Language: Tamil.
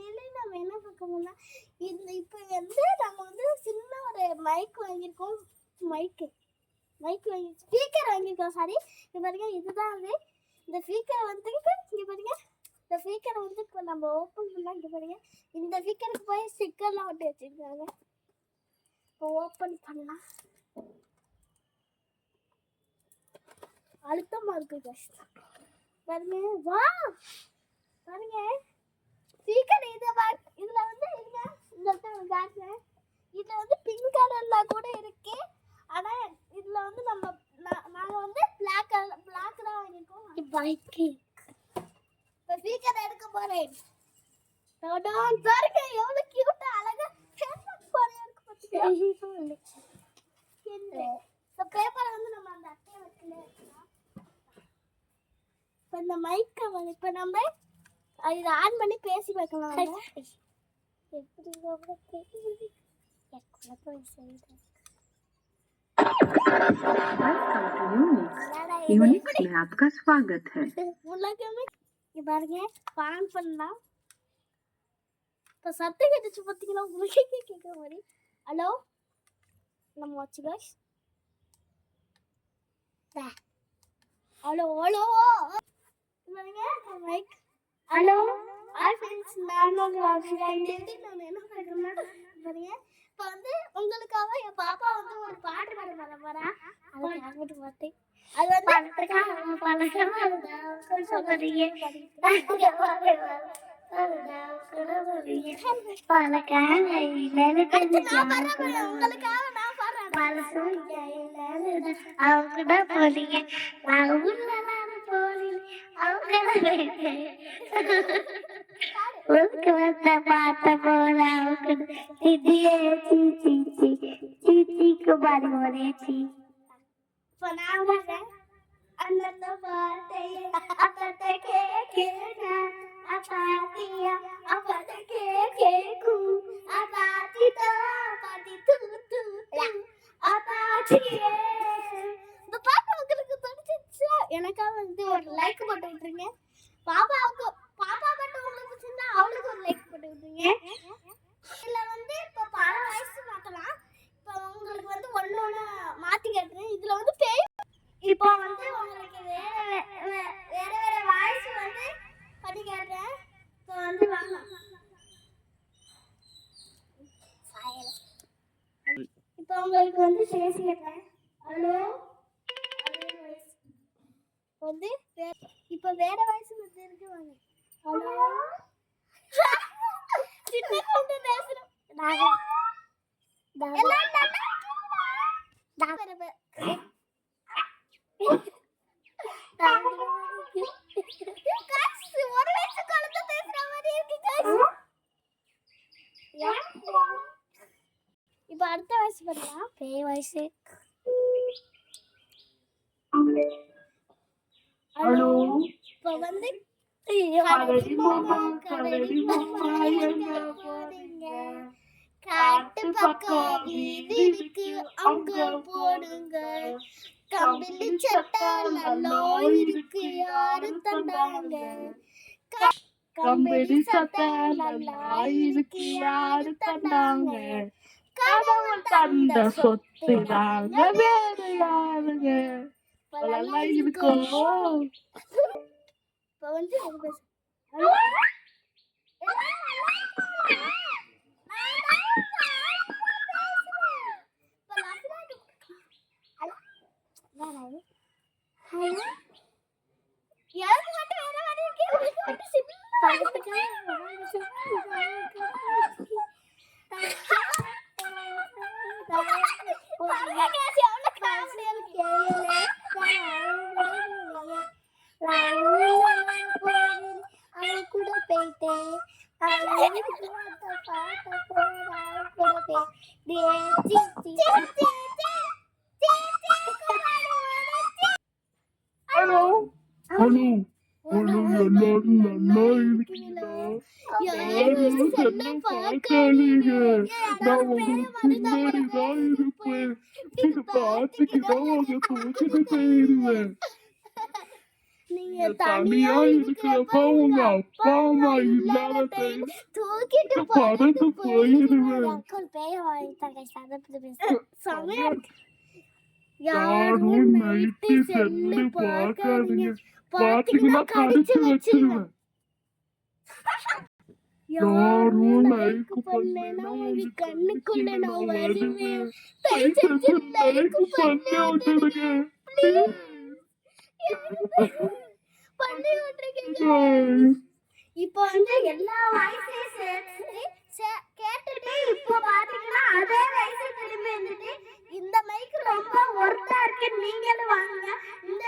நிலை நம்ம என்ன பார்க்கணும்னா இந்த இப்போ வந்து நம்ம வந்து சின்ன ஒரு மைக் வாங்கியிருக்கோம். மைக்கு மைக் வாங்கி ஸ்பீக்கர் வாங்கியிருக்கோம் சாரி இது பாருங்க இதுதான் வந்து இந்த ஸ்பீக்கர் வந்து இங்கே பாருங்க. இந்த ஸ்பீக்கரை வந்து இப்போ நம்ம ஓப்பன் பண்ணலாம் இங்கே பாருங்க. இந்த ஸ்பீக்கருக்கு போய் ஸ்டிக்கர்லாம் ஒட்டி வச்சுருக்காங்க. இப்போ ஓப்பன் பண்ணலாம். அழுத்தமாக இருக்கு கஷ்டம் பாருங்க வா! பாருங்க. ஸ்பீக்கர் இது பா- இதுல வந்து இருங்க. இந்த காட்டுறேன் இதுல வந்து பிங்க் கலர்ல கூட இருக்கு. ஆனா இதுல வந்து நம்ம நா- நாங்க வந்து பிளாக் கலர் பிளாக் தான் வாங்கிருக்கோம் பைக்கு இப்ப ஸ்பீக்கர் எடுக்க போறேன். டடான் பாருங்க எவ்வளவு கியூட்டா அழகா ஹேண்ட்பேக் போறியா இருக்கு பாத்தீங்களா இந்த பேப்பரை வந்து நம்ம அந்த அட்டையை வச்சுல இப்ப இந்த மைக்கை இப்ப நம்ம அது இதை ஆன் பண்ணி பேசி பார்க்கலாம் நம்ம. எப்படி ரொம்ப தெரியுது எனக்கு போய் செய்யுது वेलकम टू यूनिक्स यूनिक्स में आपका स्वागत है உலகமே இங்க பாருங்க ஆன் பண்ணலாம் இப்போ சத்தம் கேட்டுச்சு பார்த்தீங்களா உங்களுக்கே கேட்குற மாதிரி ஹலோ நம்ம வாட்ச் காய்ஸ் ஹலோ ஹலோ நான் என்ன பண்ணுறேன்னா பாருங்க இப்போ வந்து உங்களுக்காக என் பாப்பா வந்து ஒரு பாட்டு பாட பாட போறா அதை கேட்டு பார்த்தேன் அது வந்து உங்களுக்காக நான் பாடுறேன். இப்போ நான் பாடுறேன் அந்தந்த வார்த்தையை அப்பத்த கேட்கிறா அப்பாத்தியா அப்பத்த கேட்கு அப்பாத்திதா பாத்தி தூ தூ அப்பாத்தியே. இந்த பாட்டு உங்களுக்கு பிடிச்சிருச்சா எனக்காக வந்து ஒரு லைக் போட்டு விட்டுருங்க பாப்பாவுக்கு பாப்பா மட்டும் உங்களுக்கு பிடிச்சிருந்தா அவளுக்கு ஒரு லைக் போட்டு விட்டுருங்க வந்து இப்போ பல வயசு மாத்தலாம். இப்போ உங்களுக்கு வந்து ஒன்று ஒன்று மாற்றி கேட்டுறேன். இதில் வந்து பேய் இப்போ வந்து உங்களுக்கு வேறு வேறு வேறு வாய்ஸ் வந்து பண்ணி கேட்டேன் இப்போ வந்து வாங்க. இப்போ உங்களுக்கு வந்து பேசி கேட்டேன் ஹலோ வந்து வே- இப்போ வேற வாய்ஸ் வந்து இருக்கு வாங்க. ஹலோ இப்ப அடுத்த வயசு பண்ணலாம் பேய் வயசு ஹலோ இப்ப வந்து காட்டு பக்கம் வீதிக்கு அங்க போடுங்க கம்பிலி சட்டை நல்லா இருக்கு யாரும் தந்தாங்க க- கம்பிளி சட்டை நல்லா இருக்கு யாரு தந்தாங்க கடவுள் தந்த சொத்து தாங்க வேறு யாருங்க நல்லா இருக்கும் இப்ப வந்து ஒரு பேசு. പാട്ടിക്ക് பார்த்த பார்த்த போற கூட ஹலோ ஹலோ ஹலோ எல்லாரும் நல்லா இருக்கீங்களா யாரும் என்ன பார்க்காதீங்க நான் உங்களுக்கு பின்னாடி தான் இருப்பேன் நீங்க பார்த்துக்கிட்டா உங்க தூக்கிட்டு போயிருவேன் நீங்க தனியா இருக்கிறப்ப உங்க அப்பா அம்மா இல்லாத time தூக்கிட்டு பறந்து போயிருவேன். அங்கிள் பேய வாங்கிட்டாங்க சதப்பது பேச செமையா இருக்கு யாரும் நைட்டு செல்லு பார்க்காதீங்க பாத்தீங்கன்னா கடிச்சு வச்சிருவேன் யாரும் லைக் பண்ணலைன்னா உங்க கண்ணுக்குள்ள நான் வருவேன் தயவு செஞ்சு லைக் பண்ணி விட்டுடுங்க பண்ணி விட்டுருக்கீங்க இப்போ வந்து எல்லா வாய்ஸையும் சேர்த்து கேட்டுட்டு இப்போ பாத்தீங்கன்னா அதே வயசு திரும்பி இருந்துட்டு இந்த மைக் ரொம்ப ஒர்த்தா இருக்கு நீங்களும் வாங்க. இந்த